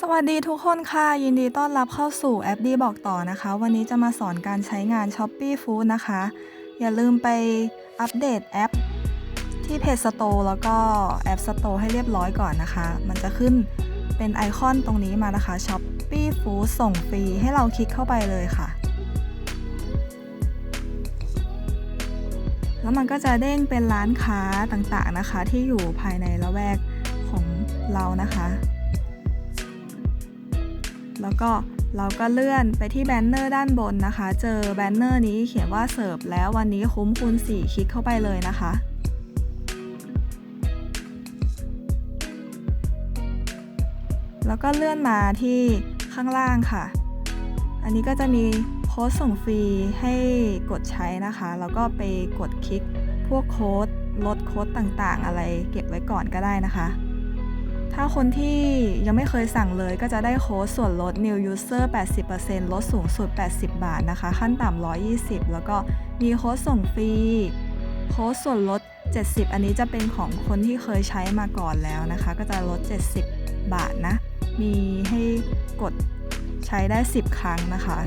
สวัสดีทุกคนค่ะ ยินดีต้อนรับเข้าสู่แอปดีบอกต่อนะคะ วันนี้จะมาสอนการใช้งาน s h o p e e Food นะคะ อย่าลืมไปอัปเดตแอปที่เพจ Store แล้วก็แอป Store ให้เรียบร้อยก่อนนะคะ มันจะขึ้นเป็นไอคอนตรงนี้มานะคะ s h o p e e Food ส่งฟรีให้เราคลิกเข้าไปเลยค่ะ แล้วมันก็จะเด้งเป็นร้านค้าต่างๆนะคะ ที่อยู่ภายในละแวกของเรานะคะ แล้วก็เราก็เลื่อนไปที่แบนเนอร์ด้านบนนะคะ เจอแบนเนอร์นี้เขียนว่าเสิร์ฟแล้ววันนี้คุ้มคูณ4คลิกเข้าไปเลยนะคะแล้วก็เลื่อนมาที่ข้างล่างค่ะ อันนี้ก็จะมีโค้ดส่งฟรีให้กดใช้นะคะ แล้วก็ไปกดคลิกพวกโค้ดลดโค้ดต่างๆ อะไรเก็บไว้ก่อนก็ได้นะคะ ถ้าคนที่ยังไม่เคยสั่งเลยก็จะได้โค้ดส่วนลด New User 80%ลดสูงสุด 80 บาทนะคะ ขั้นต่ำ120 แล้วก็มีโค้ดส่งฟรี โค้ดส่วนลด 70 อันนี้จะเป็นของคนที่เคยใช้มาก่อนแล้วนะคะ ก็จะลด 70 บาทนะ มีให้กดใช้ได้ 10 ครั้งนะคะ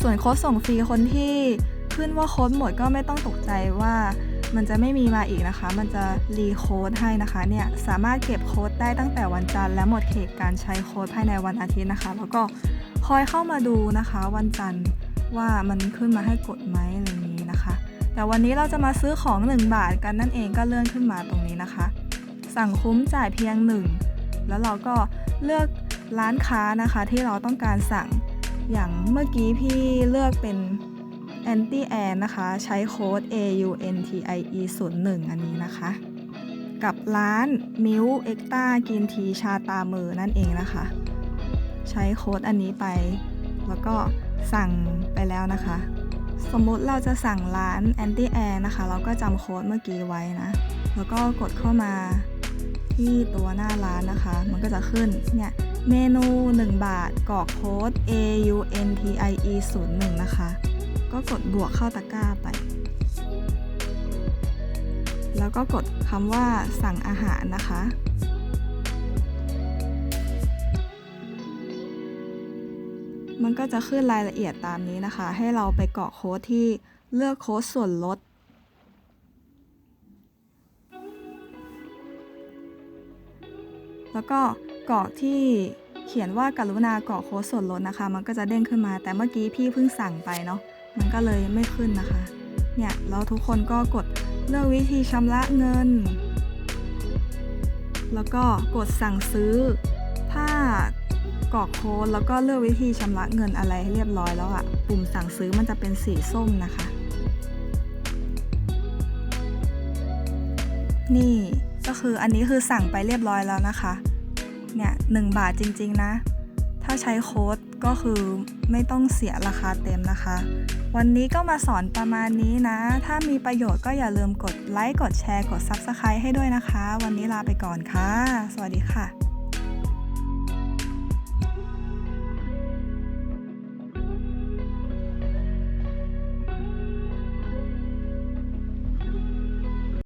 ส่วนโค้ดส่งฟรีคนที่ขึ้นว่าโค้ดหมดก็ไม่ต้องตกใจว่า มันจะไม่มีมาอีกนะคะ มันจะรีโค้ดให้นะคะเนี่ยสามารถเก็บโค้ดได้ตั้งแต่วันจันทร์และหมดเขตการใช้โค้ดภายในวันอาทิตย์นะคะ แล้วก็คอยเข้ามาดูนะคะ วันจันทร์ว่ามันขึ้นมาให้กดไหมอะไรอย่างนี้นะคะ แต่วันนี้เราจะมาซื้อของ 1 บาทกันนั่นเองก็เลื่อนขึ้นมาตรงนี้นะคะ สั่งคุ้มจ่ายเพียง 1 แล้วเราก็เลือกร้านค้านะคะที่เราต้องการสั่งอย่างเมื่อกี้พี่เลือกเป็น anti air นะคะ ใช้โค้ด AUNTIE 01อันนี้นะคะ กับร้านมิวเอ็กตากินทีชาตามือนั่นเองนะคะ ใช้โค้ดอันนี้ไป แล้วก็สั่งไปแล้วนะคะ สมมุติเราจะสั่งร้าน anti air นะคะ เราก็จำโค้ดเมื่อกี้ไว้นะ แล้วก็กดเข้ามาที่ตัวหน้าร้านนะคะ มันก็จะขึ้นเนี่ยเมนู 1 บาทกรอกโค้ด AUNTIE 01นะคะ ก็กดบวกเข้าตะกร้าไป แล้วก็กดคำว่าสั่งอาหารนะคะ มันก็จะขึ้นรายละเอียดตามนี้นะคะ ให้เราไปกรอกโค้ดที่เลือกโค้ดส่วนลดแล้วก็กรอกที่เขียนว่ากรุณากรอกโค้ดส่วนลดนะคะ มันก็จะเด้งขึ้นมา แต่เมื่อกี้พี่เพิ่งสั่งไปเนาะ มันก็เลยไม่ขึ้นนะคะ เนี่ยแล้วทุกคนก็กดเลือกวิธีชำระเงิน แล้วก็กดสั่งซื้อ ถ้ากรอกโค้ดแล้วก็เลือกวิธีชำระเงินอะไรให้เรียบร้อยแล้วอะปุ่มสั่งซื้อมันจะเป็นสีส้มนะคะ นี่ก็คืออันนี้คือสั่งไปเรียบร้อยแล้วนะคะ เนี่ยหนึ่งบาทจริง ๆ นะ ถ้าใช้โค้ด ก็คือไม่ต้องเสียราคาเต็มนะคะ วันนี้ก็มาสอนประมาณนี้นะ ถ้ามีประโยชน์ก็อย่าลืมกดไลค์ กดแชร์ กด Subscribe ให้ด้วยนะคะ วันนี้ลาไปก่อนค่ะ สวัสดีค่ะ